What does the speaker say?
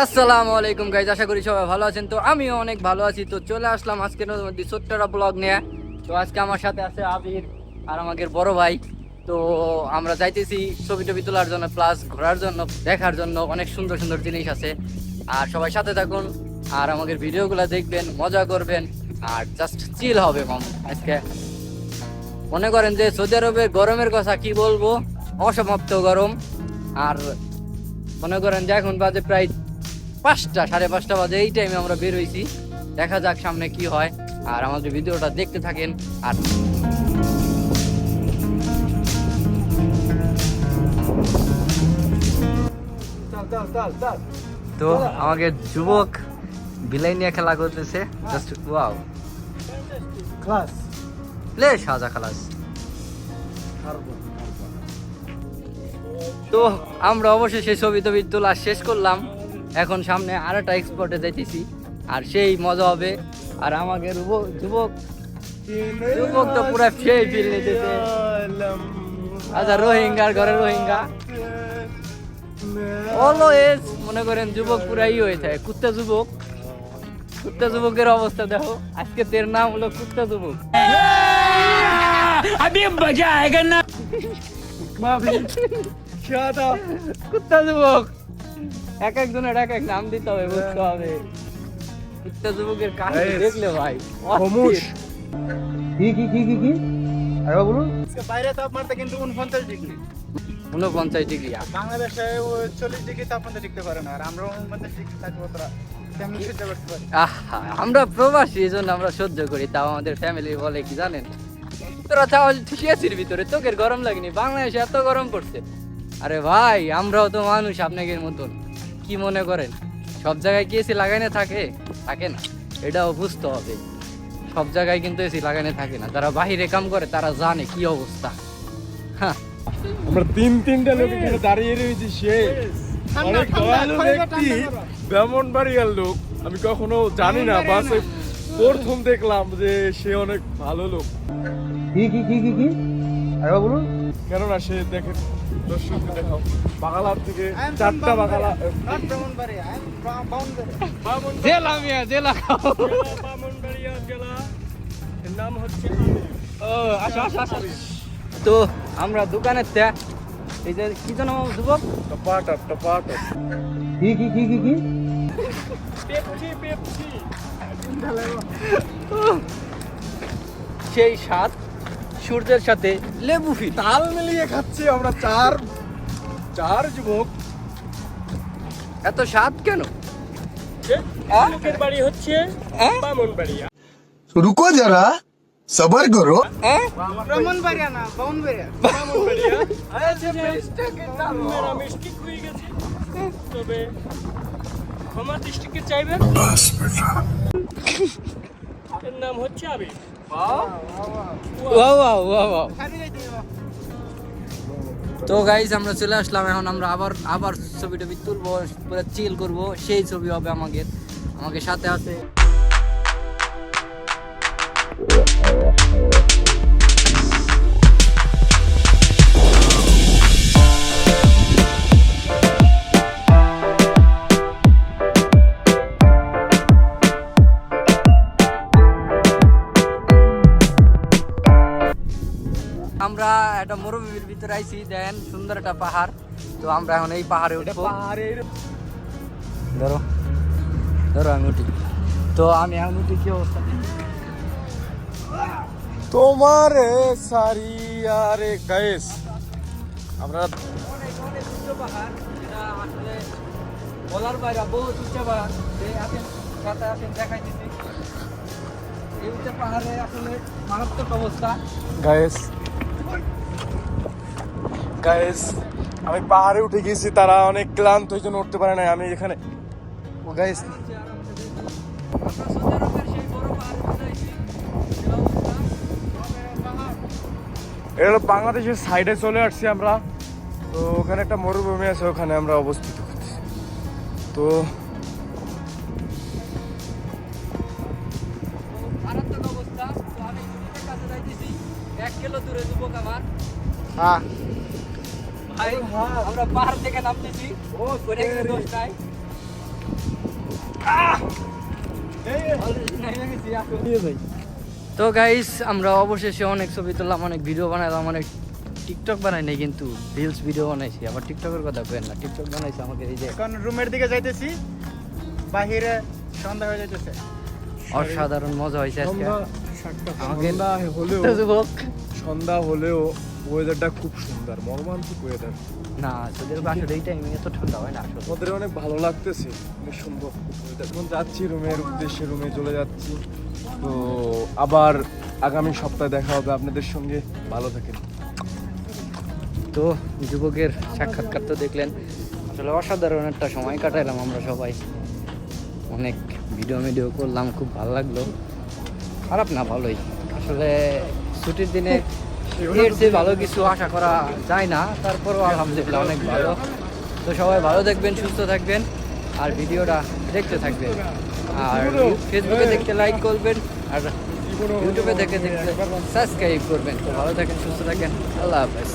আসসালামু আলাইকুম গাইজ আশা করি সবাই ভালো আছেন। তো আমিও অনেক ভালো আছি। তো চলে আসলাম আজকের মধ্যে ছোট্টরা ব্লগ নিয়ে। তো আজকে আমার সাথে আছে আবির আর আমাদের বড় ভাই। তো আমরা যাইতেছি ছবি টবি তোলার জন্য প্লাস ঘোরার জন্য, দেখার জন্য। অনেক সুন্দর সুন্দর জিনিস আছে। আর সবাই সাথে থাকুন। আর আমাদের ভিডিওগুলো দেখবেন, মজা করবেন। আর জাস্ট চিল হবে মাম আজকে। মনে করেন যে সৌদি আরবের গরমের কথা কি বলব? অসমাপ্ত গরম। আর মনে করেন যে এখন বাজে প্রায় পাঁচটা সাড়ে পাঁচটা বাজে এই টাইমে আমরা বের হয়েছি দেখা যাক সামনে কি হয়। আর আমাদের ভিডিওটা দেখতে থাকেন আর তো আমাকে যুবক বিলাই নিয়ে খেলা করতেছে। জাস্ট ওয়াও ক্লাস প্লে সাজা খালাস তো আমরা অবশ্যই সেই ছবি টবি তোলা শেষ করলাম। এখন সামনে আর একটা এক্সপোর্টে যাইতেছি আর সেই মজা হবে আর আমাকে যুবক যুবক যুবক তো পুরো সেই ফিল নিতেছে আচ্ছা রোহিঙ্গার ঘরে রোহিঙ্গা অলওয়েজ মনে করেন যুবক পুরা ই হয়ে থাকে কুত্তা যুবক কুত্তা যুবকের অবস্থা দেখো আজকে তের নাম হলো কুত্তা যুবক अभी मजा आएगा ना কুত্তা যুবক এক একজনের এক এক নাম দিতে হবে বুঝতে হবে। যুবকের দেখলে ভাই খামোশ। কি কি কি কি কি? আরে বলুন। বাইরে তাপমাত্রা কিন্তু উনপঞ্চাশ ডিগ্রি। উনপঞ্চাশ ডিগ্রি বাংলাদেশে চল্লিশ ডিগ্রি তাপমাত্রা টিকতে পারে না আর আমরা উনপঞ্চাশ ডিগ্রি আহা আমরা প্রবাসী এই জন্য আমরা সহ্য করি তাও আমাদের ফ্যামিলি বলে কি জানেন? তোরা তাও ঠিক আছিস ভিতরে তোকের গরম লাগেনি বাংলাদেশে এত গরম পড়ছে। আরে ভাই আমরাও তো মানুষ আপনাদের মতন। কি মনে করেন? সব জায়গায় কি এসি লাগাইনে থাকে? থাকে না। এটাও বুঝতে হবে। সব জায়গায় কিন্তু এসি লাগাইনে থাকে না। যারা বাহিরে কাম করে তারা জানে কি অবস্থা। হ্যাঁ। আমরা তিন তিনটা লোক এখানে দাঁড়িয়ে রয়েছি সে অনেক দয়ালু ব্যক্তি ব্রাহ্মণবাড়িয়ার লোক। আমি কখনো জানি না বাসে প্রথম দেখলাম যে সে অনেক ভালো লোক। কি কি কি কি? কি আরে বলুন। কেননা সে দেখে দর্শককে দেখাও। বাগালার থেকে চারটা বাগালা জেলা মিয়া জেলা জেলা এর নাম হচ্ছে ও আসো আসো তো আমরা দোকানের তে এই যে কি যেন যুবক? টপাটপ টপাটপ। কি কি কি কি কি? Pepsi Pepsi. সেই স্বাদ সূর্যের সাথে লেবু ফি তাল মিলিয়ে খাচ্ছি আমরা চার চার যুবক। এত স্বাদ কেন? বাড়ি হচ্ছে রুকো যারা সবার করো। না মেরা মিষ্টি গেছে। তবে ক্ষমা দৃষ্টিকে চাইবেন? এর নাম হচ্ছে আবি তো গাইজ আমরা চলে আসলাম। এখন আমরা আবার আবার ছবি টবি তুলবো, পুরো চিল করব। সেই ছবি হবে আমাদের আমাকে সাথে আছে। একটা মরুভূমির ভিতরে আইছি দেন সুন্দর একটা পাহাড়। তো আমরা এখন এই পাহাড়ে উঠবো। পাহাড়ের ধরো ধরো আমি উঠি। তো আমি এখন উঠি কি অবস্থা। তোমার সারিয়ারে গায়েস আমরা অনেক অনেক উচ্চ পাহাড় যেটা আসলে বলার বাইরে বহু উচ্চ পাহাড়। যে আসেন সাথে আসেন দেখাই দিচ্ছি এই উচ্চ পাহাড়ে আসলে মারাত্মক অবস্থা। গায়েস গায়েস আমি পাহাড়ে উঠে গেছি তারা অনেক ক্লান্ত ওই জন্য উঠতে পারে না আমি এখানে ও গায়েস অবস্থা এটা বাংলাদেশের সাইডে চলে আসছি আমরা। তো ওখানে একটা মরুভূমি আছে ওখানে আমরা অবস্থিত। হচ্ছি তো এক কিলো দূরে যুবক আমার। হ্যাঁ। ভাই আমরা পাহাড় থেকে নামতেছি। ও করে দোষ নাই? তো গাইস আমরা অবশেষে অনেক ছবি তুললাম অনেক ভিডিও বানালাম অনেক টিকটক বানাই নাই কিন্তু রিলস ভিডিও বানাইছি। আবার টিকটকের কথা কেন না টিকটক বানাইছি আমাকে এই যে। এখন রুমের দিকে যাইতেছি বাহিরে সন্ধ্যা হয়ে যাইতেছে। অসাধারণ মজা হয়েছে আজকে। সন্ধ্যা হলেও যুবক সন্ধ্যা হলেও ওয়েদারটা খুব সুন্দর মর্মান্তিক ওয়েদার না তোদের আসলে এই টাইমে এত ঠান্ডা হয় না আমাদের অনেক ভালো লাগতেছে অনেক সুন্দর। এখন যাচ্ছি রুমের উদ্দেশ্যে রুমে চলে যাচ্ছি। তো আবার আগামী সপ্তাহে দেখা হবে আপনাদের সঙ্গে। ভালো থাকেন। তো যুবকের সাক্ষাৎকার তো দেখলেন। আসলে অসাধারণ একটা সময় কাটাইলাম আমরা সবাই। অনেক ভিডিও ভিডিও করলাম খুব ভালো লাগল। খারাপ না, ভালোই। আসলে ছুটির দিনে এর চেয়ে ভালো কিছু আশা করা যায় না, তারপরও আলহামদুলিল্লাহ অনেক ভালো। তো সবাই ভালো দেখবেন সুস্থ থাকবেন, আর ভিডিওটা দেখতে থাকবেন। আর ফেসবুকে দেখতে লাইক করবেন, আর ইউটিউবে দেখে দেখতে সাবস্ক্রাইব করবেন। তো ভালো থাকেন, সুস্থ থাকেন, আল্লাহ হাফেজ।